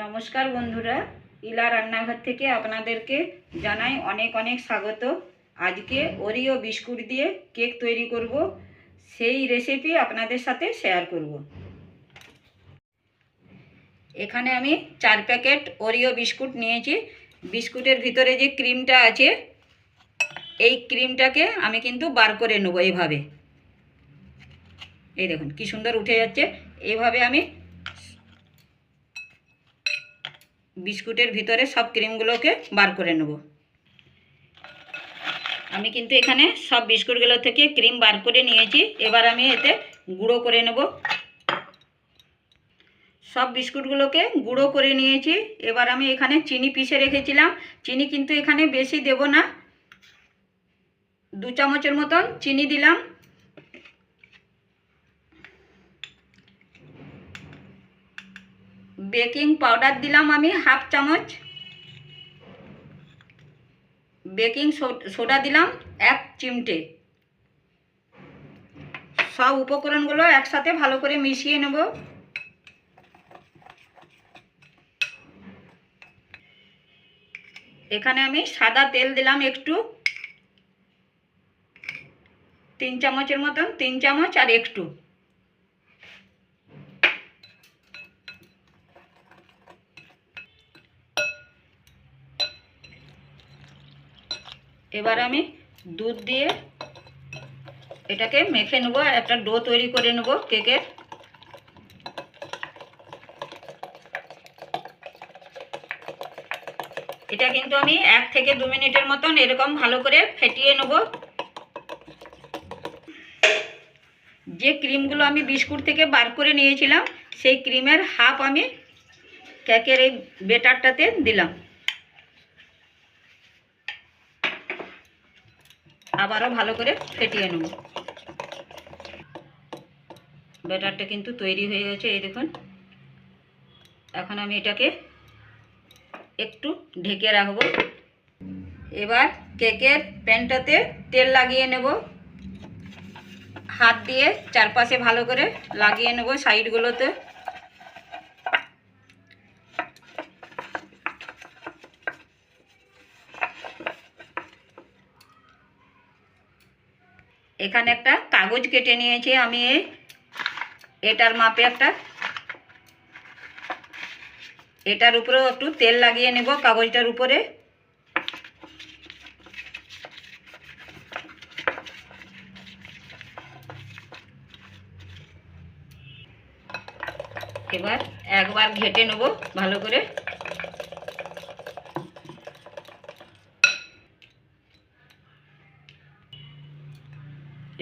নমস্কার বন্ধুরা। ইলা রান্নাঘর থেকে আপনাদেরকে জানাই অনেক অনেক স্বাগত। আজকে ওরিও বিস্কুট দিয়ে কেক তৈরি করব। সেই রেসিপি আপনাদের সাথে শেয়ার করব। এখানে আমি চার প্যাকেট ওরিও বিস্কুট নিয়েছি। বিস্কুটের ভিতরে যে ক্রিমটা আছে, এই ক্রিমটাকে আমি কিন্তু বার করে নেব এইভাবে এই দেখুন, কি সুন্দর উঠে যাচ্ছে। এইভাবে আমি বিস্কুটের ভিতরে সব ক্রিমগুলোকে বার করে নেব। আমি কিন্তু এখানে সব বিস্কুটগুলো থেকে ক্রিম বার করে নিয়েছি। এবার আমি এতে গুঁড়ো করে নেব। সব বিস্কুটগুলোকে গুঁড়ো করে নিয়েছি। এবার আমি এখানে চিনি পিষে রেখেছিলাম। চিনি কিন্তু এখানে বেশি দেব না। দু চামচের মতন চিনি দিলাম। বেকিং পাউডার দিলাম আমি হাফ চামচ। বেকিং সোডা দিলাম এক চিমটে। সব উপকরণগুলো একসাথে ভালো করে মিশিয়ে নেব। এখানে আমি সাদা তেল দিলাম একটু। তিন চামচের মতন, তিন চামচ আর একটু। এবার আমি দুধ দিয়ে এটাকে মেখে নেব একটা ডো তৈরি করে নেব কেকের। এটা কিন্তু আমি এক থেকে দু মিনিটের মতন এরকম ভালো করে ফেটিয়ে নেব। যে ক্রিমগুলো আমি বিস্কুট থেকে বার করে নিয়েছিলাম, সেই ক্রিমের হাফ আমি কেকের এই বেটারটাতে দিলাম। আবারও ভালো করে ফেটিয়ে নেব। ব্যাটারটা কিন্তু তৈরি হয়ে গেছে, এই দেখুন। এখন আমি এটাকে একটু ঢেকে রাখব। এবার কেকের প্যানটাতে তেল লাগিয়ে নেব। হাত দিয়ে চারপাশে ভালো করে লাগিয়ে নেব সাইডগুলোতে। এখানে একটা কাগজ কেটে নিয়েছি আমি। এটার মাপে একটা, এটার উপরেও একটু তেল লাগিয়ে নেব কাগজটার উপরে। এবার একবার ঘেটে নেব ভালো করে।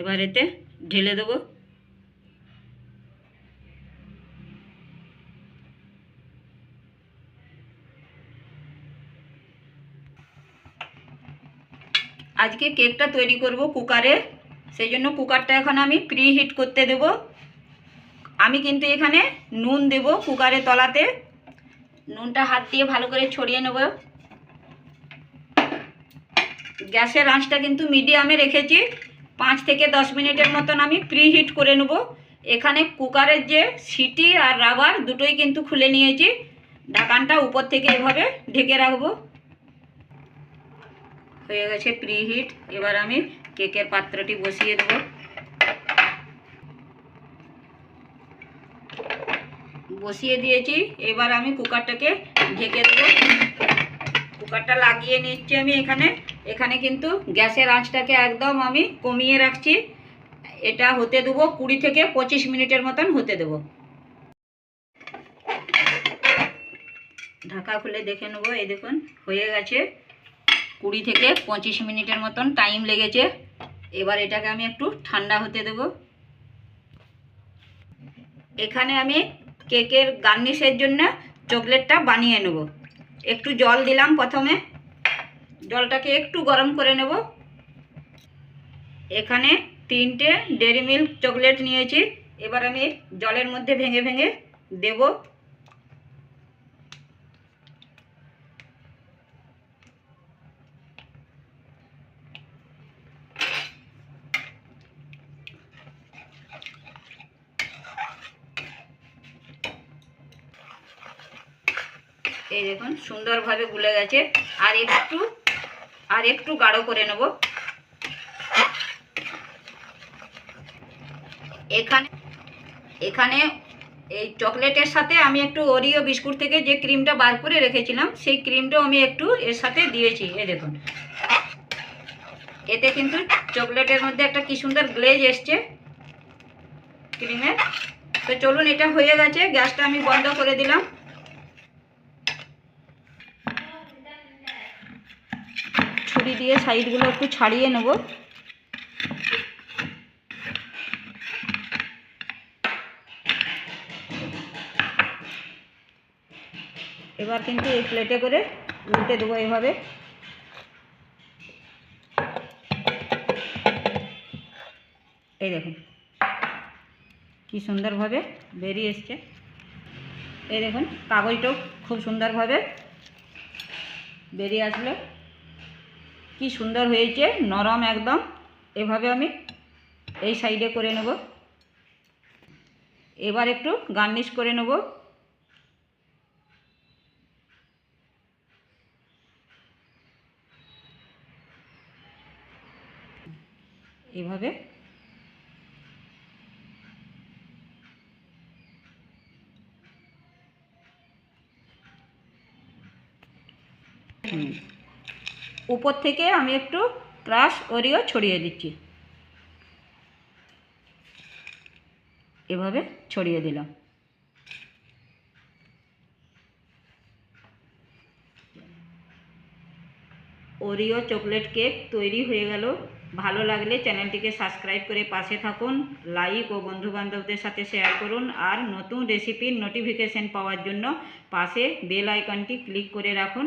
এবার এতে ঢেলে দেবো। আজকে কেকটা তৈরি করব কুকারে, সেই জন্য কুকারটা এখন আমি প্রি হিট করতে দেব। আমি কিন্তু এখানে নুন দেব কুকারে তলাতে। নুনটা হাত দিয়ে ভালো করে ছড়িয়ে নেব। গ্যাসের আঁচটা কিন্তু মিডিয়ামে রেখেছি। পাঁচ থেকে দশ মিনিটের মতন আমি প্রি হিট করে নেব। এখানে কুকারের যে সিটি আর রাবার দুটোই কিন্তু খুলে নিয়েছি। ঢাকানটা উপর থেকে এভাবে ঢেকে রাখব। হয়ে গেছে প্রি হিট এবার আমি কেকের পাত্রটি বসিয়ে দেব। বসিয়ে দিয়েছি। এবার আমি কুকারটাকে ঢেকে দেবো। কুকারটা লাগিয়ে নিচ্ছি আমি এখানে। এখানে কিন্তু গ্যাসের আঁচটাকে একদম আমি কমিয়ে রাখছি। এটা হতে দেবো কুড়ি থেকে পঁচিশ মিনিটের মতন হতে দেবো। ঢাকা খুলে দেখে নেব, এই দেখুন, হয়ে গেছে। কুড়ি থেকে পঁচিশ মিনিটের মতন টাইম লেগেছে। এবার এটাকে আমি একটু ঠান্ডা হতে দেব। এখানে আমি কেকের গার্নিশের জন্য চকলেটটা বানিয়ে নেব। একটু জল দিলাম প্রথমে। জলটাকে একটু গরম করে নেব। এখানে তিনটে ডেরি মিল্ক চকলেট নিয়েছি। এবার আমি জলের মধ্যে ভেঙে ভেঙে দেব। এই দেখুন, সুন্দরভাবে গুলে গেছে। আর একটু আর একটু গাঢ় করে নেব। এখানে এখানে এই চকলেটের সাথে আমি একটু ওরিও বিস্কুট থেকে যে ক্রিমটা বার করে রেখেছিলাম, সেই ক্রিমটাও আমি একটু এর সাথে দিয়েছি, এই দেখুন। এতে কিন্তু চকলেটের মধ্যে একটা কি সুন্দর গ্লেজ এসছে ক্রিমের। তো চলুন, এটা হয়ে গেছে, গ্যাসটা আমি বন্ধ করে দিলাম। দিয়ে সাইডগুলো একটু ছাড়িয়ে নেব। এবার কিন্তু এই প্লেটে করে উল্টে দেবো এভাবে এই দেখুন, কি সুন্দরভাবে বেরিয়ে এসছে। এই দেখুন, কাগজটাও খুব সুন্দরভাবে বেরিয়ে আসলো। কি সুন্দর হয়েছে, নরম একদম। এভাবে আমি এই সাইডে করে নেব। এবার একটু গার্নিশ করে নেব। এভাবে উপর থেকে আমি একটু ক্রাশ ওরিও ছড়িয়ে দিচ্ছি। এভাবে ছড়িয়ে দিলাম। ওরিও চকলেট কেক তৈরি হয়ে গেল। ভালো লাগলে চ্যানেলটিকে সাবস্ক্রাইব করে পাশে থাকুন, লাইক ও বন্ধুবান্ধবদের সাথে শেয়ার করুন আর নতুন রেসিপির নোটিফিকেশন পাওয়ার জন্য পাশে বেল আইকনটি ক্লিক করে রাখুন।